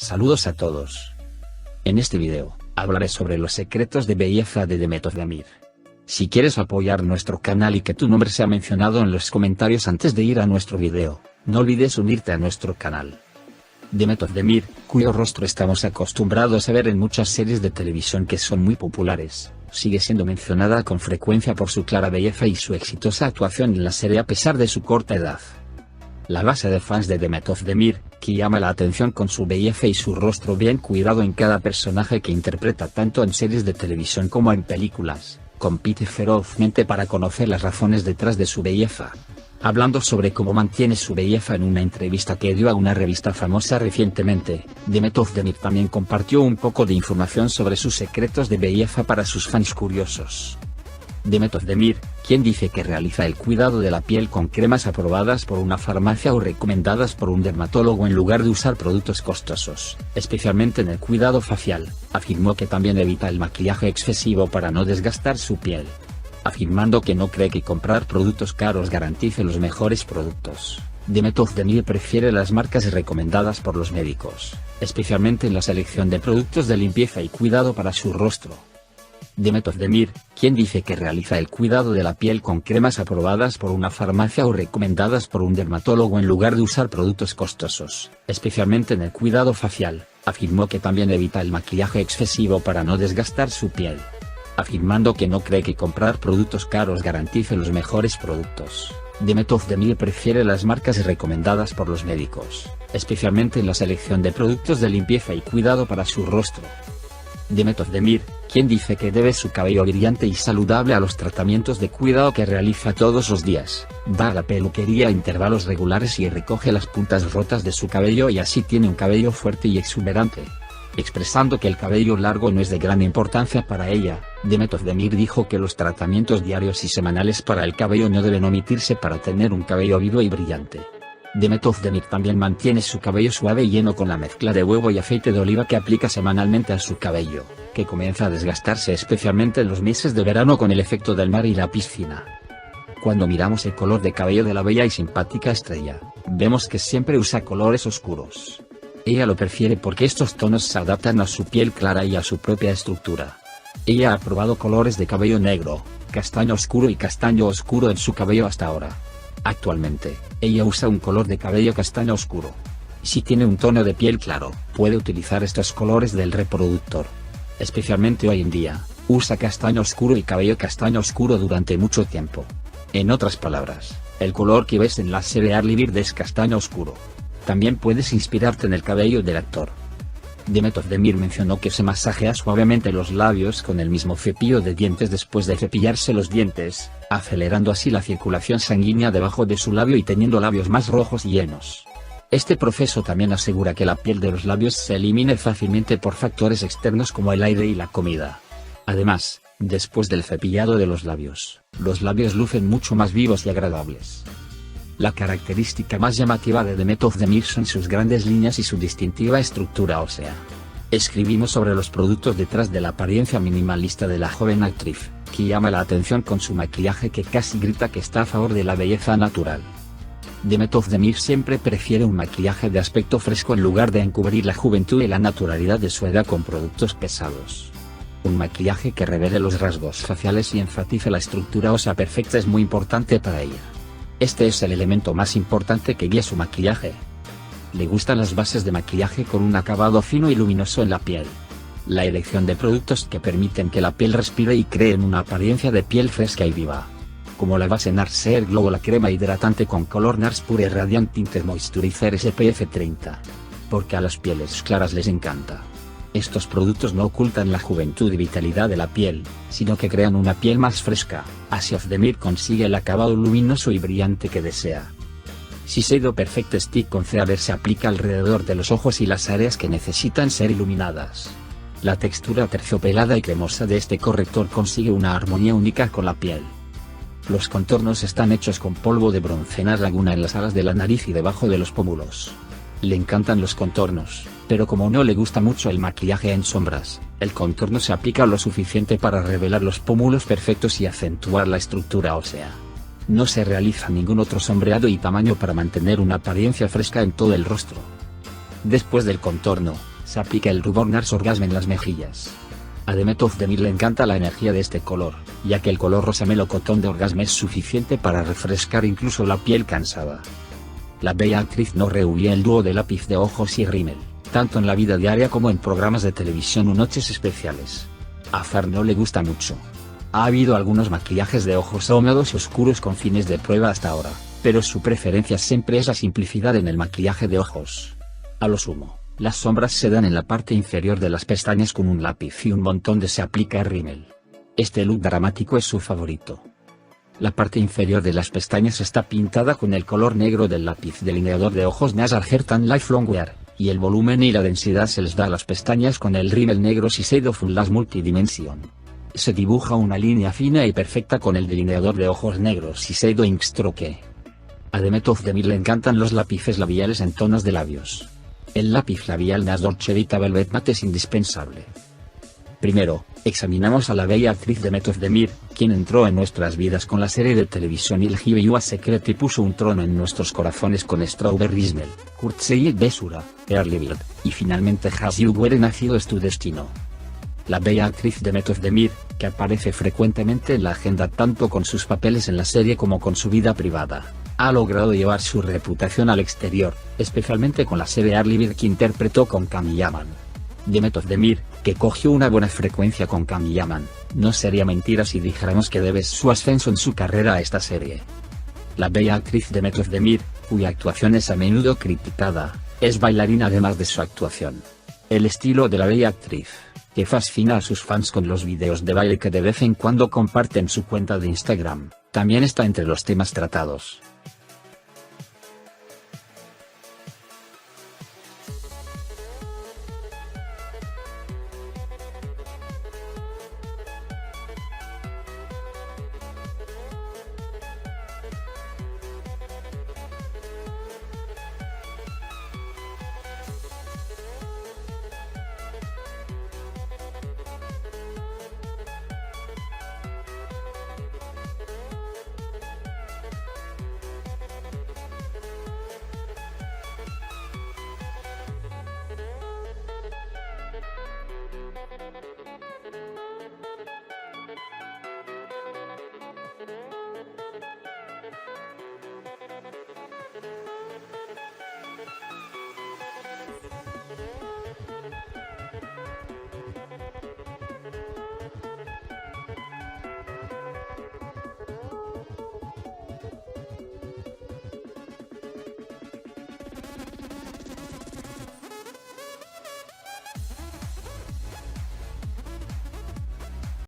Saludos a todos. En este video, hablaré sobre los secretos de belleza de Demet Özdemir. Si quieres apoyar nuestro canal y que tu nombre sea mencionado en los comentarios antes de ir a nuestro video, no olvides unirte a nuestro canal. Demet Özdemir, cuyo rostro estamos acostumbrados a ver en muchas series de televisión que son muy populares, sigue siendo mencionada con frecuencia por su clara belleza y su exitosa actuación en la serie a pesar de su corta edad. La base de fans de Demet Özdemir, que llama la atención con su belleza y su rostro bien cuidado en cada personaje que interpreta tanto en series de televisión como en películas, compite ferozmente para conocer las razones detrás de su belleza. Hablando sobre cómo mantiene su belleza en una entrevista que dio a una revista famosa recientemente, Demet Özdemir también compartió un poco de información sobre sus secretos de belleza para sus fans curiosos. Demet Özdemir, quien dice que realiza el cuidado de la piel con cremas aprobadas por una farmacia o recomendadas por un dermatólogo en lugar de usar productos costosos, especialmente en el cuidado facial, afirmó que también evita el maquillaje excesivo para no desgastar su piel. Afirmando que no cree que comprar productos caros garantice los mejores productos. Demet Özdemir prefiere las marcas recomendadas por los médicos, especialmente en la selección de productos de limpieza y cuidado para su rostro. Demet Özdemir, quien dice que realiza el cuidado de la piel con cremas aprobadas por una farmacia o recomendadas por un dermatólogo en lugar de usar productos costosos, especialmente en el cuidado facial, afirmó que también evita el maquillaje excesivo para no desgastar su piel. Afirmando que no cree que comprar productos caros garantice los mejores productos. Demet Özdemir prefiere las marcas recomendadas por los médicos, especialmente en la selección de productos de limpieza y cuidado para su rostro. Demet Özdemir, quien dice que debe su cabello brillante y saludable a los tratamientos de cuidado que realiza todos los días, va a la peluquería a intervalos regulares y recoge las puntas rotas de su cabello y así tiene un cabello fuerte y exuberante. Expresando que el cabello largo no es de gran importancia para ella, Demet Özdemir dijo que los tratamientos diarios y semanales para el cabello no deben omitirse para tener un cabello vivo y brillante. Demet Özdemir también mantiene su cabello suave y lleno con la mezcla de huevo y aceite de oliva que aplica semanalmente a su cabello, que comienza a desgastarse especialmente en los meses de verano con el efecto del mar y la piscina. Cuando miramos el color de cabello de la bella y simpática estrella, vemos que siempre usa colores oscuros. Ella lo prefiere porque estos tonos se adaptan a su piel clara y a su propia estructura. Ella ha probado colores de cabello negro, castaño oscuro y castaño oscuro en su cabello hasta ahora. Actualmente, ella usa un color de cabello castaño oscuro. Si tiene un tono de piel claro, puede utilizar estos colores del reproductor. Especialmente hoy en día, usa castaño oscuro y cabello castaño oscuro durante mucho tiempo. En otras palabras, el color que ves en la serie Arlie Bird es castaño oscuro. También puedes inspirarte en el cabello del actor. Demet Özdemir mencionó que se masajea suavemente los labios con el mismo cepillo de dientes después de cepillarse los dientes, acelerando así la circulación sanguínea debajo de su labio y teniendo labios más rojos y llenos. Este proceso también asegura que la piel de los labios se elimine fácilmente por factores externos como el aire y la comida. Además, después del cepillado de los labios, los labios lucen mucho más vivos y agradables. La característica más llamativa de Demet Özdemir son sus grandes líneas y su distintiva estructura ósea. Escribimos sobre los productos detrás de la apariencia minimalista de la joven actriz, que llama la atención con su maquillaje que casi grita que está a favor de la belleza natural. Demet Özdemir siempre prefiere un maquillaje de aspecto fresco en lugar de encubrir la juventud y la naturalidad de su edad con productos pesados. Un maquillaje que revele los rasgos faciales y enfatice la estructura ósea perfecta es muy importante para ella. Este es el elemento más importante que guía su maquillaje. Le gustan las bases de maquillaje con un acabado fino y luminoso en la piel. La elección de productos que permiten que la piel respire y creen una apariencia de piel fresca y viva. Como la base NARS Air Glow la crema hidratante con color NARS Pure Radiant Tinted Moisturizer SPF 30. Porque a las pieles claras les encanta. Estos productos no ocultan la juventud y vitalidad de la piel, sino que crean una piel más fresca, así Özdemir consigue el acabado luminoso y brillante que desea. Shiseido Perfect Stick con CeraVe se aplica alrededor de los ojos y las áreas que necesitan ser iluminadas. La textura terciopelada y cremosa de este corrector consigue una armonía única con la piel. Los contornos están hechos con polvo de broncenar laguna en las alas de la nariz y debajo de los pómulos. Le encantan los contornos, pero como no le gusta mucho el maquillaje en sombras, el contorno se aplica lo suficiente para revelar los pómulos perfectos y acentuar la estructura ósea. No se realiza ningún otro sombreado y tamaño para mantener una apariencia fresca en todo el rostro. Después del contorno, se aplica el rubor Nars Orgasm en las mejillas. A Demet Demir le encanta la energía de este color, ya que el color rosa melocotón de Orgasm es suficiente para refrescar incluso la piel cansada. La bella actriz no rehuye el dúo de lápiz de ojos y rímel, tanto en la vida diaria como en programas de televisión o noches especiales. A Far no le gusta mucho. Ha habido algunos maquillajes de ojos húmedos y oscuros con fines de prueba hasta ahora, pero su preferencia siempre es la simplicidad en el maquillaje de ojos. A lo sumo, las sombras se dan en la parte inferior de las pestañas con un lápiz y un montón de se aplica rímel. Este look dramático es su favorito. La parte inferior de las pestañas está pintada con el color negro del lápiz delineador de ojos Nasal Hair Tan Lifelong Wear, y el volumen y la densidad se les da a las pestañas con el rímel negro Shiseido Full Lash Multidimension. Se dibuja una línea fina y perfecta con el delineador de ojos negros Shiseido Inkstroke. A Demet of le encantan los lápices labiales en tonos de labios. El lápiz labial Nas Dolce Vita Velvet Matte es indispensable. Primero, examinamos a la bella actriz de Demet Demir, quien entró en nuestras vidas con la serie de televisión Il a Secret y puso un trono en nuestros corazones con Strawberry Smell, Kurtzei Besura, Early Bird, y finalmente Has You Were Nacido es tu destino. La bella actriz de Demet Demir, que aparece frecuentemente en la agenda tanto con sus papeles en la serie como con su vida privada, ha logrado llevar su reputación al exterior, especialmente con la serie Arlie que interpretó con Kami Yaman. Demet Demir, que cogió una buena frecuencia con Kami Yaman, no sería mentira si dijéramos que debes su ascenso en su carrera a esta serie. La bella actriz Demet Demir, cuya actuación es a menudo criticada, es bailarina además de su actuación. El estilo de la bella actriz, que fascina a sus fans con los videos de baile que de vez en cuando comparten su cuenta de Instagram, también está entre los temas tratados.